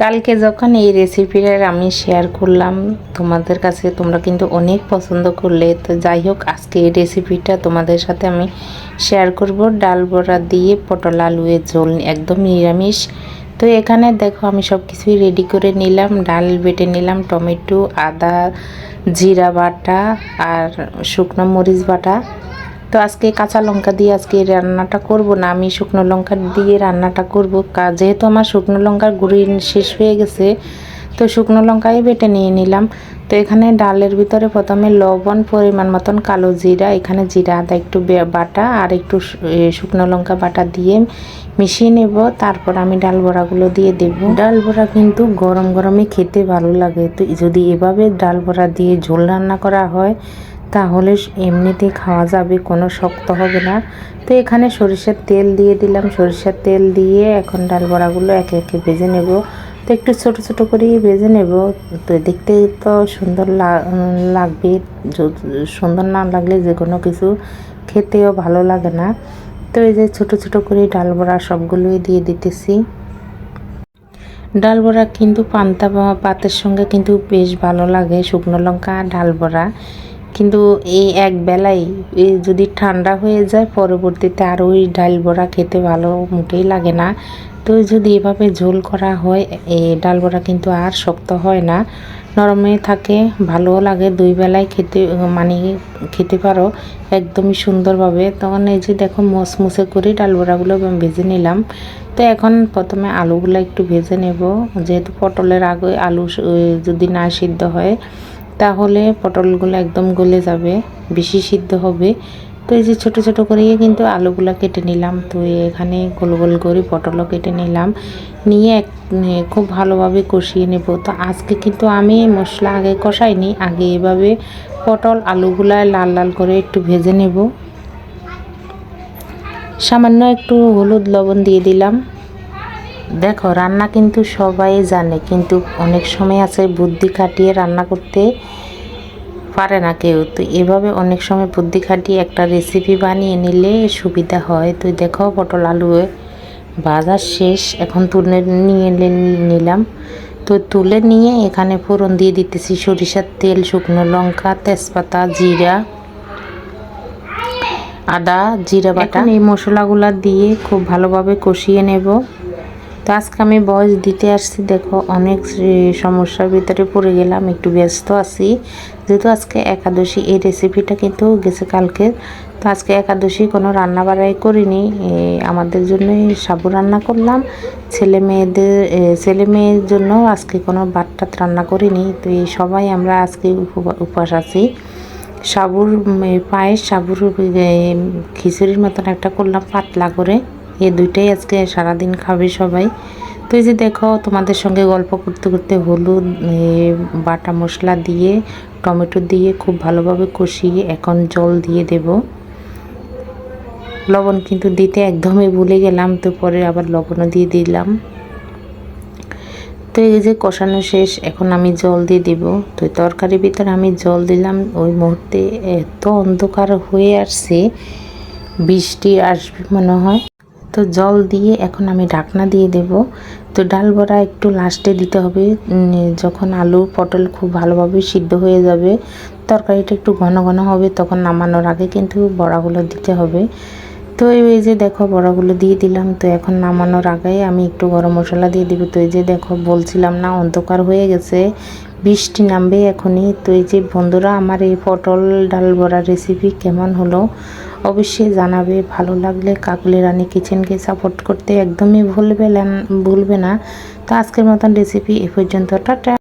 কালকে যখন এই রেসিপিটা আমি শেয়ার করলাম, তোমাদের কাছে তোমরা কিন্তু অনেক পছন্দ করলে। তো যাই হোক, আজকে এই রেসিপিটা তোমাদের সাথে আমি শেয়ার করব। ডাল বড়া দিয়ে পটল আলুয়ের ঝোল, একদম নিরামিষ। তো এখানে দেখো, আমি সব কিছুই রেডি করে নিলাম। ডাল বেটে নিলাম, টমেটো, আদা, জিরা বাটা আর শুকনো মরিচ বাটা। তো আজকে কাঁচা লঙ্কা দিয়ে আজকে রান্নাটা করব না, আমি শুকনো লঙ্কা দিয়ে রান্নাটা করব। যেহেতু আমার শুকনো লঙ্কার গুঁড়ি শেষ হয়ে গেছে, তো শুকনো লঙ্কাই বেটে নিয়ে নিলাম। তো এখানে ডালের ভিতরে প্রথমে লবণ, পরিমাণ মতন কালো জিরা, এখানে জিরা, আদা, একটু বাটা আর একটু শুকনো লঙ্কা বাটা দিয়ে মিশিয়ে নেব। তারপর আমি ডাল বড়াগুলো দিয়ে দেব। ডাল বড়া কিন্তু গরম গরমে খেতে ভালো লাগে। তো যদি এভাবে ডাল বড়া দিয়ে ঝোল রান্না করা হয় তাহলে এমনিতে খাওয়া যাবে, কোনো শক্ত হবে না। তো এখানে সরিষার তেল দিয়ে দিলাম। সরিষার তেল দিয়ে এখন ডাল বড়াগুলো একে একে ভেজে নেব। তো একটু ছোট ছোট করেই ভেজে নেব। তো দেখতে তো সুন্দর লাগবে। সুন্দর না লাগলে যে কোনো কিছু খেতেও ভালো লাগে না। তো এই যে ছোট ছোট করে ডাল বড়া সবগুলোই দিয়ে দিতেছি। ডাল বড়া কিন্তু পান্তা পাতের সঙ্গে কিন্তু বেশ ভালো লাগে। শুকনো লঙ্কা, ডাল বড়া। কিন্তু এই এক বেলায় এই যদি ঠান্ডা হয়ে যায়, পরবর্তীতে আর ওই ডাল বড়া খেতে ভালো মোটেই লাগে না। তো যদি এভাবে ঝোল করা হয় এই ডাল বড়া কিন্তু আর শক্ত হয় না। নরমে থাকে, ভালোও লাগে, দুই বেলায় খেতে মানে খেতে পারো, একদমই সুন্দরভাবে। তখন এই যে দেখো, মসমুসে করে ডাল বড়াগুলো ভেজে নিলাম। তো এখন প্রথমে আলুগুলো একটু ভেজে নেব। যেহেতু পটলের আগে আলু যদি না সিদ্ধ হয় তাহলে পটলগুলো একদম গলে যাবে, বেশি সিদ্ধ হবে। তো এই যে ছোটো ছোটো করে কিন্তু আলুগুলো কেটে নিলাম। তো এখানে গোল গোল করে পটলও কেটে নিলাম। নিয়ে এক খুব ভালোভাবে কষিয়ে নেব। তো আজকে কিন্তু আমি মশলা আগে কষাইনি, আগে এভাবে পটল আলুগুলা লাল লাল করে একটু ভেজে নেব। সামান্য একটু হলুদ লবণ দিয়ে দিলাম। দেখো, রান্না কিন্তু সবাই জানে, কিন্তু অনেক সময় আছে বুদ্ধি খাটিয়ে রান্না করতে পারে না কেউ। তো এভাবে অনেক সময় বুদ্ধি খাটিয়ে একটা রেসিপি বানিয়ে নিলে সুবিধা হয়। তো দেখো, পটল আলু বাজার শেষ, এখন তুলে নিয়ে নিলাম। তো তুলে নিয়ে এখানে ফোড়ন দিয়ে দিতেছি সরিষার তেল, শুকনো লঙ্কা, তেজপাতা, জিরা, আদা, জিরা বাটা। এই মশলাগুলা দিয়ে খুব ভালোভাবে কষিয়ে নেব। তো আজকে আমি বয়স দিতে আসছি, দেখো অনেক সমস্যার ভিতরে পড়ে গেলাম, একটু ব্যস্ত আছি। যেহেতু আজকে একাদশী, এই রেসিপিটা কিন্তু গেছে কালকে। তো আজকে একাদশী কোনো রান্না বাড়াই করিনি আমাদের জন্যই সাবু রান্না করলাম। ছেলে মেয়েদের ছেলে মেয়ের জন্য আজকে কোনো বাটটাত রান্না করিনি। তো এই সবাই আমরা আজকে উপবা- উপবাস আছি। সাবুর পায়েস, সাবুর খিচুড়ির মতন একটা করলাম, পাতলা করে। এই দুইটাই আজকে সারাদিন খাবে সবাই। তো এই যে দেখো তোমাদের সঙ্গে গল্প করতে করতে হলুদ এ, বাটা মশলা দিয়ে টমেটো দিয়ে খুব ভালোভাবে কষিয়ে এখন জল দিয়ে দেব। লবণ কিন্তু দিতে একদমই ভুলে গেলাম তো পরে আবার লবণও দিয়ে দিলাম। তো এই যে কষানো শেষ এখন আমি জল দিয়ে দিব। তো তরকারির ভিতরে আমি জল দিলাম ওই মুহূর্তে এত অন্ধকার হয়ে আসছে বৃষ্টি আসবে মনে হয়। তো জল দিয়ে এখন আমি ঢাকনা দিয়ে দেব। তো ডাল বড়া একটু লাস্টে দিতে হবে। যখন আলু, পটল খুব ভালোভাবে সিদ্ধ হয়ে যাবে, তরকারিটা একটু ঘন ঘন হবে, তখন নামানোর আগে কিন্তু বড়াগুলো দিতে হবে। তো এই যে দেখো বড়াগুলো দিয়ে দিলাম, তো এখন নামানোর আগে আমি একটু গরম মশলা দিয়ে দিব। তো এই যে দেখো বলছিলাম না, অন্ধকার হয়ে গেছে, বৃষ্টি নামবে এখনই। তো এই যে বন্ধুরা, আমার এই পটল ডাল বড়া রেসিপি কেমন হলো অবশ্যই জানাবে। ভালো লাগলে কাকুলি রানী কিচেনকে সাপোর্ট করতে একদমই ভুলবে ভুলবে না। তো আজকের মতন রেসিপি এ পর্যন্ত, টাটা।